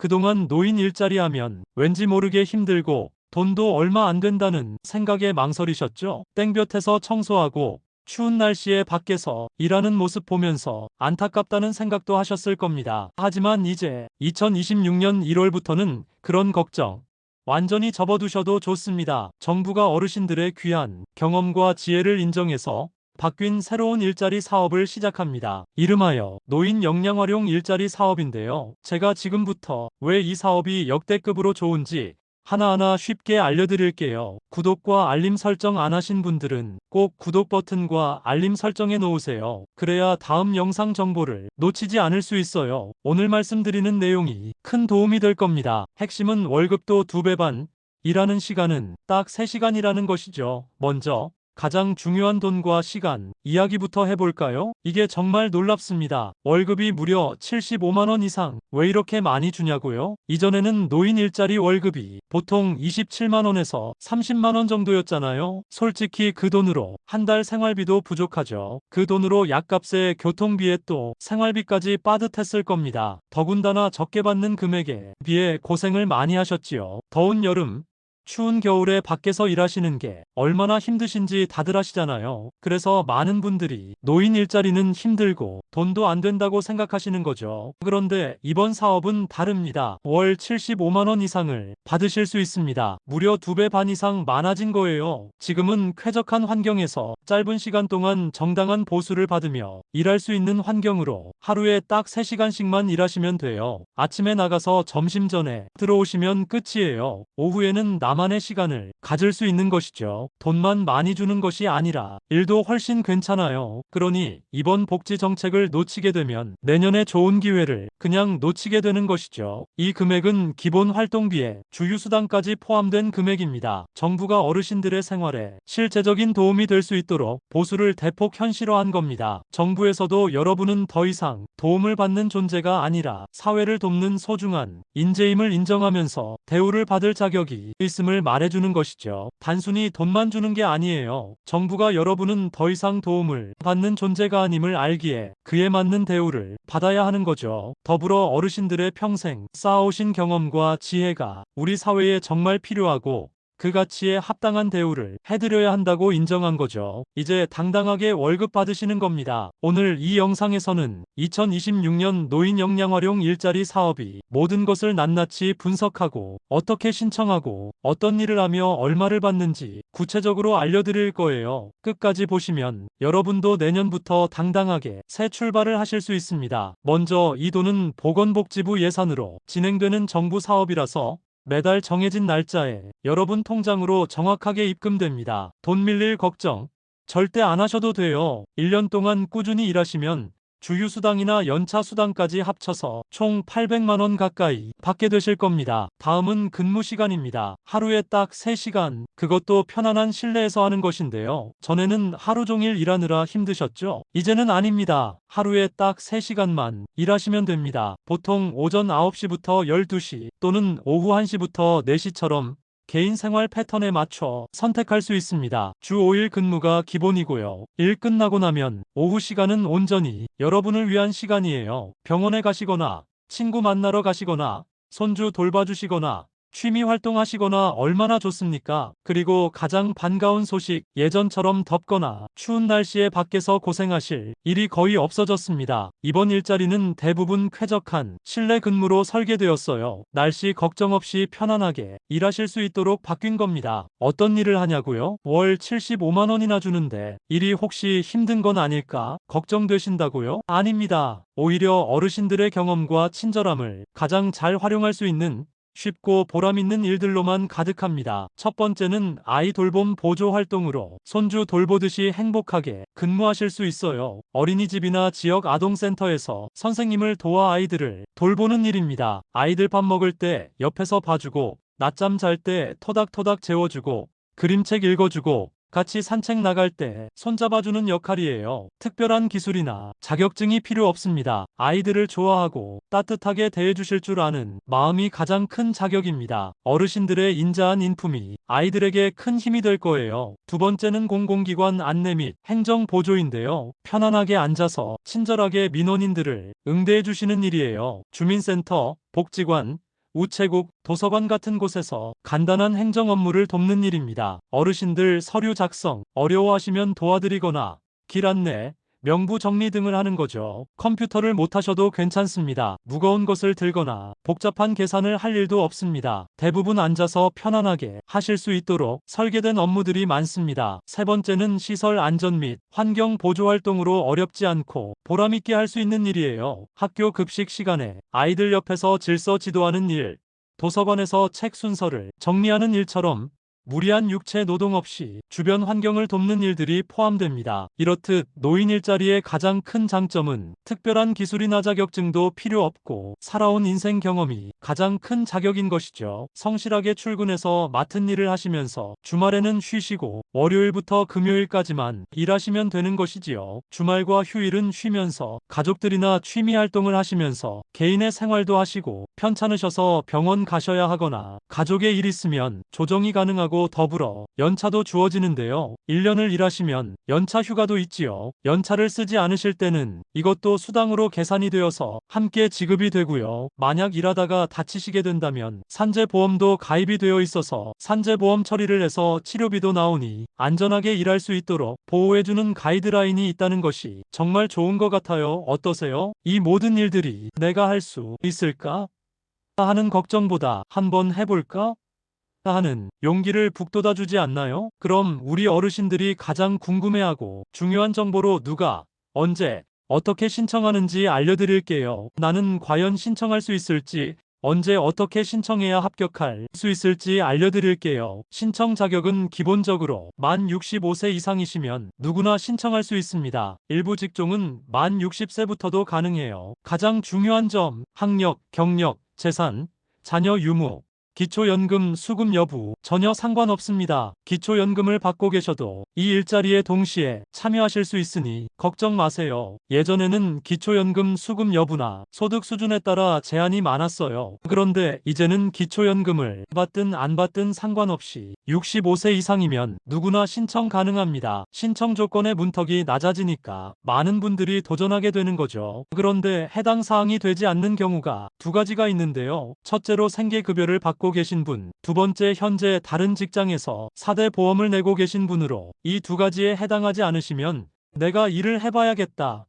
그동안 노인 일자리 하면 왠지 모르게 힘들고 돈도 얼마 안 된다는 생각에 망설이셨죠? 땡볕에서 청소하고 추운 날씨에 밖에서 일하는 모습 보면서 안타깝다는 생각도 하셨을 겁니다. 하지만 이제 2026년 1월부터는 그런 걱정 완전히 접어두셔도 좋습니다. 정부가 어르신들의 귀한 경험과 지혜를 인정해서 바뀐 새로운 일자리 사업을 시작합니다. 이름하여 노인 역량 활용 일자리 사업인데요. 제가 지금부터 왜 이 사업이 역대급으로 좋은지 하나하나 쉽게 알려드릴게요. 구독과 알림 설정 안 하신 분들은 꼭 구독 버튼과 알림 설정해 놓으세요. 그래야 다음 영상 정보를 놓치지 않을 수 있어요. 오늘 말씀드리는 내용이 큰 도움이 될 겁니다. 핵심은 월급도 두배 반, 일하는 시간은 딱 3시간이라는 것이죠. 먼저 가장 중요한 돈과 시간 이야기부터 해볼까요? 이게 정말 놀랍습니다. 월급이 무려 75만원 이상. 왜 이렇게 많이 주냐고요? 이전에는 노인 일자리 월급이 보통 27만원에서 30만원 정도였잖아요. 솔직히 그 돈으로 한 달 생활비도 부족하죠. 그 돈으로 약값에 교통비에 또 생활비까지 빠듯했을 겁니다. 더군다나 적게 받는 금액에 비해 고생을 많이 하셨지요. 더운 여름, 추운 겨울에 밖에서 일하시는 게 얼마나 힘드신지 다들 아시잖아요. 그래서 많은 분들이 노인 일자리는 힘들고 돈도 안 된다고 생각하시는 거죠. 그런데 이번 사업은 다릅니다. 월 75만원 이상을 받으실 수 있습니다. 무려 두배반 이상 많아진 거예요. 지금은 쾌적한 환경에서 짧은 시간 동안 정당한 보수를 받으며 일할 수 있는 환경으로 하루에 딱 3시간씩만 일하시면 돼요. 아침에 나가서 점심 전에 들어오시면 끝이에요. 오후에는 나만의 시간을 가질 수 있는 것이죠. 돈만 많이 주는 것이 아니라 일도 훨씬 괜찮아요. 그러니 이번 복지 정책을 놓치게 되면 내년에 좋은 기회를 그냥 놓치게 되는 것이죠. 이 금액은 기본 활동비에 주유수당까지 포함된 금액입니다. 정부가 어르신들의 생활에 실제적인 도움이 될 수 있도록 보수를 대폭 현실화한 겁니다. 정부에서도 여러분은 더 이상 도움을 받는 존재가 아니라 사회를 돕는 소중한 인재임을 인정하면서 대우를 받을 자격이 있 음을 말해주는 것이죠. 단순히 돈만 주는 게 아니에요. 정부가 여러분은 더 이상 도움을 받는 존재가 아님을 알기에 그에 맞는 대우를 받아야 하는 거죠. 더불어 어르신들의 평생 쌓아오신 경험과 지혜가 우리 사회에 정말 필요하고 그 가치에 합당한 대우를 해드려야 한다고 인정한 거죠. 이제 당당하게 월급 받으시는 겁니다. 오늘 이 영상에서는 2026년 노인 역량 활용 일자리 사업이 모든 것을 낱낱이 분석하고 어떻게 신청하고 어떤 일을 하며 얼마를 받는지 구체적으로 알려드릴 거예요. 끝까지 보시면 여러분도 내년부터 당당하게 새 출발을 하실 수 있습니다. 먼저 이 돈은 보건복지부 예산으로 진행되는 정부 사업이라서 매달 정해진 날짜에 여러분 통장으로 정확하게 입금됩니다. 돈 밀릴 걱정 절대 안 하셔도 돼요. 1년 동안 꾸준히 일하시면 주유수당이나 연차수당까지 합쳐서 총 800만원 가까이 받게 되실 겁니다. 다음은 근무 시간입니다. 하루에 딱 3시간, 그것도 편안한 실내에서 하는 것인데요. 전에는 하루 종일 일하느라 힘드셨죠? 이제는 아닙니다. 하루에 딱 3시간만 일하시면 됩니다. 보통 오전 9시부터 12시 또는 오후 1시부터 4시처럼 개인 생활 패턴에 맞춰 선택할 수 있습니다. 주 5일 근무가 기본이고요. 일 끝나고 나면 오후 시간은 온전히 여러분을 위한 시간이에요. 병원에 가시거나 친구 만나러 가시거나 손주 돌봐주시거나 취미 활동하시거나 얼마나 좋습니까? 그리고 가장 반가운 소식, 예전처럼 덥거나 추운 날씨에 밖에서 고생하실 일이 거의 없어졌습니다. 이번 일자리는 대부분 쾌적한 실내 근무로 설계되었어요. 날씨 걱정 없이 편안하게 일하실 수 있도록 바뀐 겁니다. 어떤 일을 하냐고요? 월 75만원이나 주는데 일이 혹시 힘든 건 아닐까? 걱정되신다고요? 아닙니다. 오히려 어르신들의 경험과 친절함을 가장 잘 활용할 수 있는 쉽고 보람있는 일들로만 가득합니다. 첫 번째는 아이 돌봄 보조 활동으로 손주 돌보듯이 행복하게 근무하실 수 있어요. 어린이집이나 지역 아동센터에서 선생님을 도와 아이들을 돌보는 일입니다. 아이들 밥 먹을 때 옆에서 봐주고 낮잠 잘 때 토닥토닥 재워주고 그림책 읽어주고 같이 산책 나갈 때 손잡아주는 역할이에요. 특별한 기술이나 자격증이 필요 없습니다. 아이들을 좋아하고 따뜻하게 대해주실 줄 아는 마음이 가장 큰 자격입니다. 어르신들의 인자한 인품이 아이들에게 큰 힘이 될 거예요. 두 번째는 공공기관 안내 및 행정 보조인데요. 편안하게 앉아서 친절하게 민원인들을 응대해 주시는 일이에요. 주민센터, 복지관, 우체국, 도서관 같은 곳에서 간단한 행정 업무를 돕는 일입니다. 어르신들 서류 작성, 어려워하시면 도와드리거나 길 안내, 명부 정리 등을 하는 거죠. 컴퓨터를 못 하셔도 괜찮습니다. 무거운 것을 들거나 복잡한 계산을 할 일도 없습니다. 대부분 앉아서 편안하게 하실 수 있도록 설계된 업무들이 많습니다. 세 번째는 시설 안전 및 환경 보조 활동으로 어렵지 않고 보람있게 할 수 있는 일이에요. 학교 급식 시간에 아이들 옆에서 질서 지도하는 일, 도서관에서 책 순서를 정리하는 일처럼 무리한 육체 노동 없이 주변 환경을 돕는 일들이 포함됩니다. 이렇듯 노인 일자리의 가장 큰 장점은 특별한 기술이나 자격증도 필요 없고 살아온 인생 경험이 가장 큰 자격인 것이죠. 성실하게 출근해서 맡은 일을 하시면서 주말에는 쉬시고 월요일부터 금요일까지만 일하시면 되는 것이지요. 주말과 휴일은 쉬면서 가족들이나 취미 활동을 하시면서 개인의 생활도 하시고 편찮으셔서 병원 가셔야 하거나 가족의 일 있으면 조정이 가능하고 더불어 연차도 주어지는데요. 1년을 일하시면 연차 휴가도 있지요. 연차를 쓰지 않으실 때는 이것도 수당으로 계산이 되어서 함께 지급이 되고요. 만약 일하다가 다치시게 된다면 산재보험도 가입이 되어 있어서 산재보험 처리를 해서 치료비도 나오니 안전하게 일할 수 있도록 보호해주는 가이드라인이 있다는 것이 정말 좋은 것 같아요. 어떠세요? 이 모든 일들이 내가 할 수 있을까? 하는 걱정보다 한번 해볼까? 하는 용기를 북돋아 주지 않나요? 그럼 우리 어르신들이 가장 궁금해하고 중요한 정보로 누가, 언제, 어떻게 신청하는지 알려드릴게요. 나는 과연 신청할 수 있을지, 언제 어떻게 신청해야 합격할 수 있을지 알려드릴게요. 신청 자격은 기본적으로 만 65세 이상이시면 누구나 신청할 수 있습니다. 일부 직종은 만 60세부터도 가능해요. 가장 중요한 점, 학력, 경력, 재산, 자녀 유무, 기초연금 수급 여부 전혀 상관없습니다. 기초연금을 받고 계셔도 이 일자리에 동시에 참여하실 수 있으니 걱정 마세요. 예전에는 기초연금 수급 여부나 소득 수준에 따라 제한이 많았어요. 그런데 이제는 기초연금을 받든 안 받든 상관없이 65세 이상이면 누구나 신청 가능합니다. 신청 조건의 문턱이 낮아지니까 많은 분들이 도전하게 되는 거죠. 그런데 해당 사항이 되지 않는 경우가 두 가지가 있는데요. 첫째로 생계급여를 받고 계신 분, 두 번째 현재 다른 직장에서 4대 보험을 내고 계신 분으로 이 두 가지에 해당하지 않으시면 내가 일을 해봐야겠다.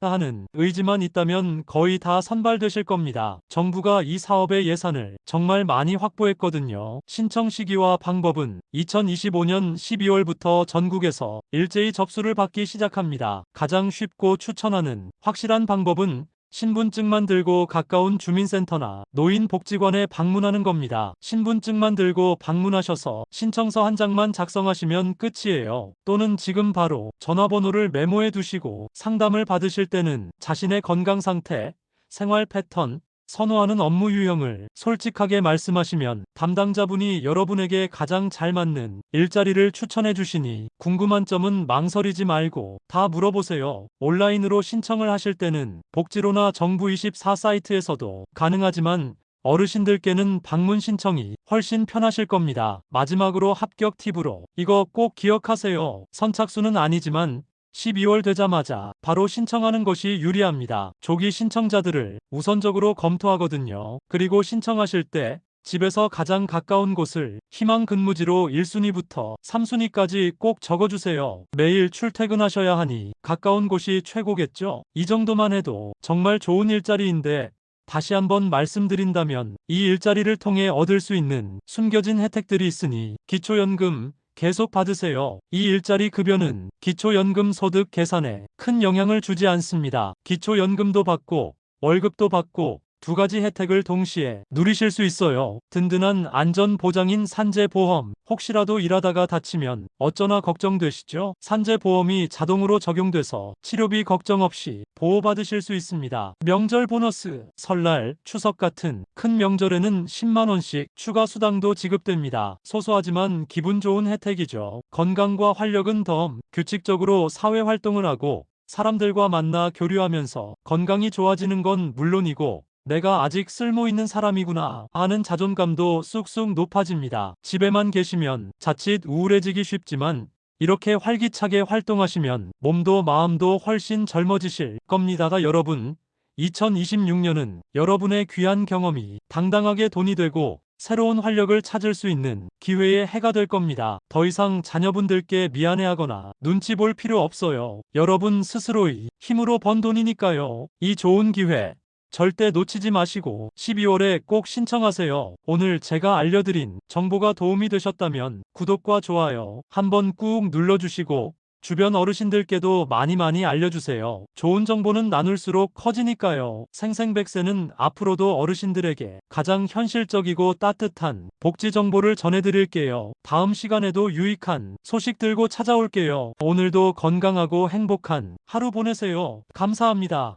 하는 의지만 있다면 거의 다 선발되실 겁니다. 정부가 이 사업의 예산을 정말 많이 확보했거든요. 신청 시기와 방법은 2025년 12월부터 전국에서 일제히 접수를 받기 시작합니다. 가장 쉽고 추천하는 확실한 방법은 신분증만 들고 가까운 주민센터나 노인복지관에 방문하는 겁니다. 신분증만 들고 방문하셔서 신청서 한 장만 작성하시면 끝이에요. 또는 지금 바로 전화번호를 메모해 두시고 상담을 받으실 때는 자신의 건강 상태, 생활 패턴, 선호하는 업무 유형을 솔직하게 말씀하시면 담당자분이 여러분에게 가장 잘 맞는 일자리를 추천해 주시니 궁금한 점은 망설이지 말고 다 물어보세요. 온라인으로 신청을 하실 때는 복지로나 정부24 사이트에서도 가능하지만 어르신들께는 방문 신청이 훨씬 편하실 겁니다. 마지막으로 합격 팁으로 이거 꼭 기억하세요. 선착순은 아니지만 12월 되자마자 바로 신청하는 것이 유리합니다. 조기 신청자들을 우선적으로 검토하거든요. 그리고 신청하실 때 집에서 가장 가까운 곳을 희망 근무지로 1순위부터 3순위까지 꼭 적어주세요. 매일 출퇴근하셔야 하니 가까운 곳이 최고겠죠? 이 정도만 해도 정말 좋은 일자리인데 다시 한번 말씀드린다면 이 일자리를 통해 얻을 수 있는 숨겨진 혜택들이 있으니 기초연금, 계속 받으세요. 이 일자리 급여는 기초연금 소득 계산에 큰 영향을 주지 않습니다. 기초연금도 받고 월급도 받고 두 가지 혜택을 동시에 누리실 수 있어요. 든든한 안전보장인 산재보험. 혹시라도 일하다가 다치면 어쩌나 걱정되시죠? 산재보험이 자동으로 적용돼서 치료비 걱정 없이 보호받으실 수 있습니다. 명절 보너스, 설날, 추석 같은 큰 명절에는 10만원씩 추가 수당도 지급됩니다. 소소하지만 기분 좋은 혜택이죠. 건강과 활력은 덤. 규칙적으로 사회활동을 하고 사람들과 만나 교류하면서 건강이 좋아지는 건 물론이고 내가 아직 쓸모 있는 사람이구나 하는 자존감도 쑥쑥 높아집니다. 집에만 계시면 자칫 우울해지기 쉽지만 이렇게 활기차게 활동하시면 몸도 마음도 훨씬 젊어지실 겁니다가 여러분 2026년은 여러분의 귀한 경험이 당당하게 돈이 되고 새로운 활력을 찾을 수 있는 기회의 해가 될 겁니다. 더 이상 자녀분들께 미안해하거나 눈치 볼 필요 없어요. 여러분 스스로의 힘으로 번 돈이니까요. 이 좋은 기회 절대 놓치지 마시고 12월에 꼭 신청하세요. 오늘 제가 알려드린 정보가 도움이 되셨다면 구독과 좋아요 한번 꾹 눌러주시고 주변 어르신들께도 많이 많이 알려주세요. 좋은 정보는 나눌수록 커지니까요. 생생백세는 앞으로도 어르신들에게 가장 현실적이고 따뜻한 복지 정보를 전해드릴게요. 다음 시간에도 유익한 소식 들고 찾아올게요. 오늘도 건강하고 행복한 하루 보내세요. 감사합니다.